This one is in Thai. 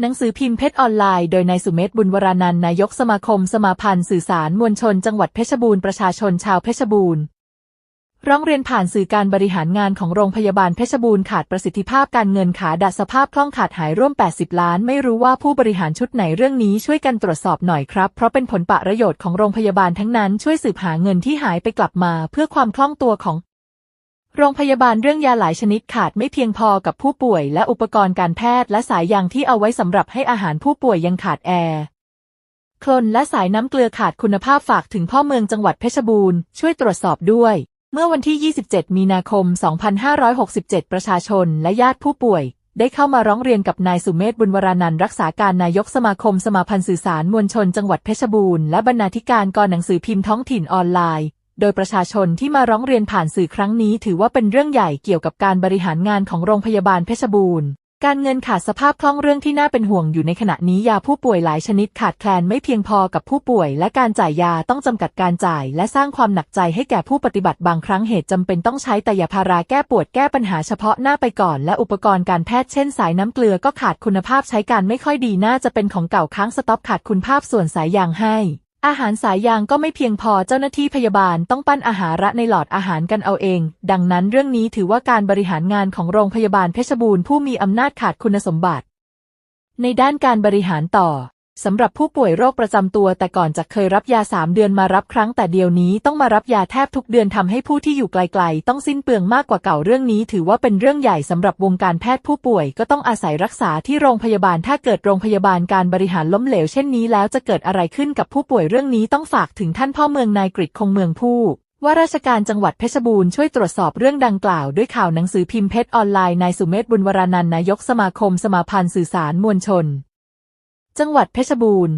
หนังสือพิมพ์เพชรออนไลน์โดยนายสุเมธบุญวรานันนายกสมาคมสมาพันธ์สื่อสารมวลชนจังหวัดเพชรบูรณ์ประชาชนชาวเพชรบูรณ์ ร้องเรียนผ่านสื่อการบริหารงานของโรงพยาบาลเพชรบูรณ์ขาดประสิทธิภาพการเงินขาดัดสภาพคล่องขาดหายร่วม 80 ล้าน ไม่รู้ว่าผู้บริหารชุดไหนเรื่องนี้ช่วยกันตรวจสอบหน่อยครับ เพราะเป็นผลประโยชน์ของโรงพยาบาลทั้งนั้นช่วยสืบหาเงินที่หายไปกลับมา เพื่อความคล่องตัวของ โรงพยาบาลเรื่องยาหลายชนิดขาดไม่เพียงพอกับผู้ป่วยและอุปกรณ์การแพทย์และสายยางที่เอาไว้สำหรับให้อาหารผู้ป่วยยังขาดแอร์โคลนและสายน้ำเกลือขาดคุณภาพฝากถึงพ่อเมืองจังหวัดเพชรบูรณ์ช่วยตรวจสอบด้วย เมื่อวันที่ 27 มีนาคม 2567 ประชาชนและญาติผู้ป่วย ได้เข้ามาร้องเรียนกับนายสุเมธบุญวรานันรักษาการนายกสมาคมสมาพันธ์สื่อสารมวลชนจังหวัดเพชรบูรณ์และบรรณาธิการกรหนังสือพิมพ์ท้องถิ่นออนไลน์ โดยประชาชนที่มาร้องเรียนผ่านสื่อครั้งนี้ ถือว่าเป็นเรื่องใหญ่เกี่ยวกับการบริหารงานของโรงพยาบาลเพชรบูรณ์ การเงินขาดสภาพคล่องเรื่องที่น่าเป็นห่วงอยู่ในขณะนี้ยาผู้ป่วยหลายชนิดขาดแคลนไม่เพียงพอกับผู้ป่วย และการจ่ายยาต้องจำกัดการจ่าย และสร้างความหนักใจให้แก่ผู้ปฏิบัติบางครั้งเหตุจำเป็นต้องใช้แต่ยาพาราแก้ปวดแก้ปัญหาเฉพาะหน้าไปก่อน และอุปกรณ์การแพทย์เช่น สายน้ำเกลือก็ขาดคุณภาพใช้การไม่ค่อยดีน่าจะเป็นของเก่าค้างสต็อกขาดคุณภาพส่วนสายยางให้ อาหารสายยางก็ไม่เพียงพอเจ้าหน้าที่พยาบาลต้องปั้นอาหาระในหลอดอาหารกันเอาเอง ดังนั้นเรื่องนี้ถือว่าการบริหารงานของโรงพยาบาลเพชรบูรณ์ผู้มีอำนาจขาดคุณสมบัติ ในด้านการบริหารต่อ สำหรับผู้ป่วยโรคประจำตัวแต่ก่อนจะเคยรับยา 3 เดือนมารับครั้งแต่เดียวนี้ต้องมารับยาแทบทุกเดือนทำให้ผู้ที่อยู่ไกลๆ ต้องสิ้นเปลืองมากกว่าเก่าเรื่องนี้ ถือว่าเป็นเรื่องใหญ่สำหรับวงการแพทย์ผู้ป่วยก็ต้องอาศัยรักษาที่โรงพยาบาลถ้าเกิดโรงพยาบาลการบริหารล้มเหลวเช่นนี้แล้วจะเกิดอะไรขึ้นกับผู้ป่วยเรื่องนี้ต้องฝากถึงท่านพ่อเมืองนายกฤษคงเมืองผู้ว่าราชการจังหวัดเพชรบูรณ์ช่วยตรวจสอบเรื่องดังกล่าวด้วยข่าวหนังสือพิมพ์เพชรออนไลน์นายสุเมธบุญวรานันท์นายกสมาคมสมาพันธ์สื่อสารมวลชน จังหวัดเพชรบูรณ์